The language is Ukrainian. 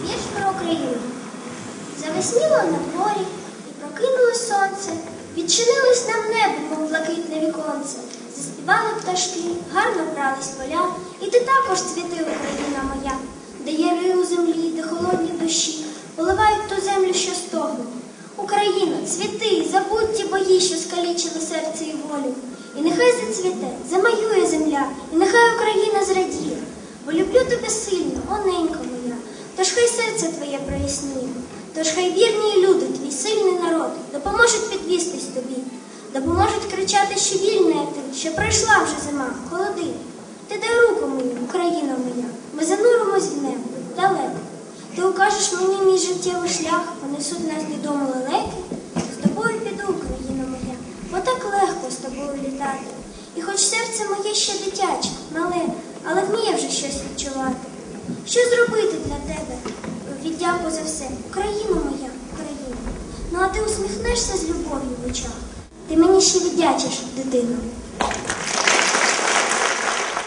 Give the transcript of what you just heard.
Вірш про Україну. Завесніло на дворі і прокинулось сонце. Відчинилось нам небо, мов блакитне віконце. Заспівали пташки, гарно брались поля, і ти також цвіти, Україна моя, де є ри у землі, де холодні душі, поливають ту землю, що стогне. Україно, цвіти, забудь ті бої, що скалічили серце і волю. І нехай зацвіте, замаює земля, і нехай Україна зрадіє. Бо люблю тебе сильно, оненька моя, тож хай серце твоє проясніє. Тож хай вірні люди, твій сильний народ, допоможуть підвістись тобі, допоможуть кричати, що вільне ти, що пройшла вже зима, холоди. Ти дай руку мені, Україна моя, ми зануримось в небо, далеко. Ти укажеш мені мій життєвий шлях, понесуть нас додому лелеки. З тобою піду, Україна моя, бо так легко з тобою літати. І хоч серце моє ще дитяче, мале, але вміє вже щось відчувати. Що зробити для тебе? Віддяку за все, Україна моя, Україна. Ну а ти усміхнешся з любов'ю в очах. Ти мені ще віддячиш, дитино.